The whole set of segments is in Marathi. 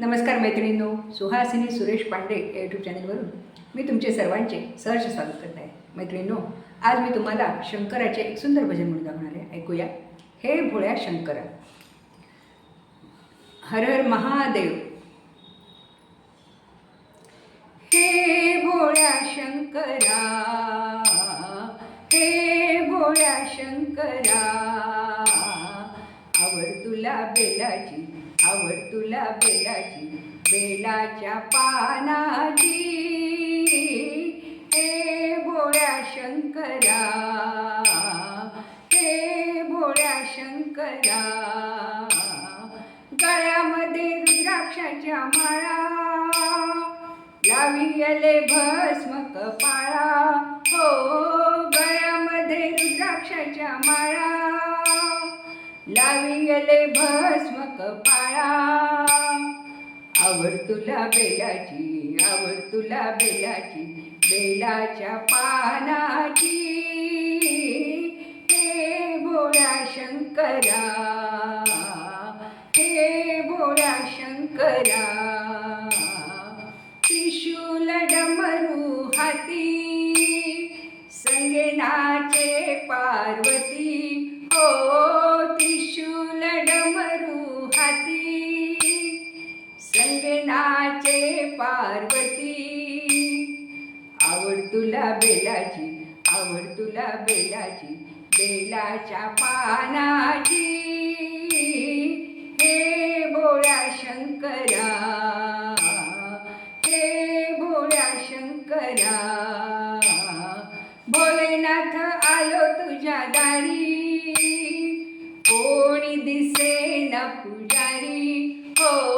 नमस्कार मैत्रिणींनो सुहासिनी सुरेश पांडे या यूट्यूब चॅनलवरून मी तुमचे सर्वांचे सहर्ष स्वागत करत आहे. मैत्रिणींनो आज मी तुम्हाला शंकराचे एक सुंदर भजन म्हणून दाखवणार आहे. ऐकूया. हे भोळ्या शंकरा. हर हर महादेव. हे भोळ्या शंकरा. हे भोळ्या शंकरा. आवड तुला बेलाची आवड तुला बेलाची बेलाच्या पानाची. हे भोळ्या शंकरा हे भोळ्या शंकरा. गळ्यामध्ये रुद्राक्षाच्या माळा लावी आले भस्म कपाळा हो गळ्यामध्ये रुद्राक्षाच्या माळा. लावी भस्म कपाळा आवड तुला बेलाची आवड तुला बेलाची बेलाच्या पानाची. हे भोळ्या शंकरा हे भोळ्या शंकरा. त्रिशूल डमरू हाती संगेनाचे पार्वती. पार्वती. आवड तुला बेलाची आवड तुला बेलाची बेलाच्या पानाची. हे भोळ्या शंकरा हे भोळ्या शंकरा. भोलेनाथ आलो तुझ्या दारी कोणी दिसे न पुजारी. हो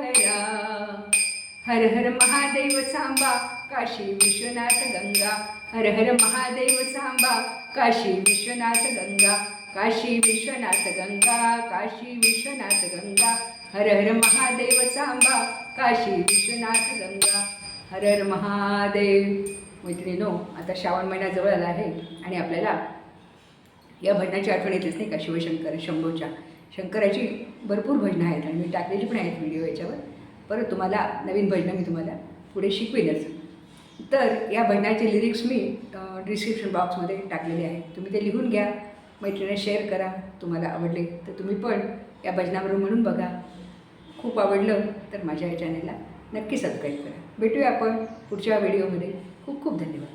गया। हर हर महादेव सांबा काशी विश्वनाथ गंगा। हर हर महादेव सांबा काशी विश्वनाथ गंगा। काशी विश्वनाथ गंगा काशी विश्वनाथ गंगा। हर हर महादेव सांबा काशी विश्वनाथ गंगा। हर हर महादेव। मैत्रिणीनो आता श्रावण महिना जवळ आला आहे आणि आपल्याला या भजनाची आठवण येतेच नाही का? शिवशंकर शंभूच्या. शंकराची भरपूर भजनं आहेत आणि मी टाकलेली पण आहेत व्हिडिओ याच्यावर. परत तुम्हाला नवीन भजनं मी तुम्हाला पुढे शिकवेनच. तर या भजनाचे लिरिक्स मी डिस्क्रिप्शन बॉक्समध्ये टाकलेले आहे तुम्ही ते लिहून घ्या मैत्रिणी शेअर करा तुम्हाला आवडले तर तुम्ही पण या भजनाबरोबर म्हणून बघा. खूप आवडलं तर माझ्या या चॅनलला नक्की सबस्क्राईब करा. भेटूया आपण पुढच्या व्हिडिओमध्ये खूप खूप धन्यवाद.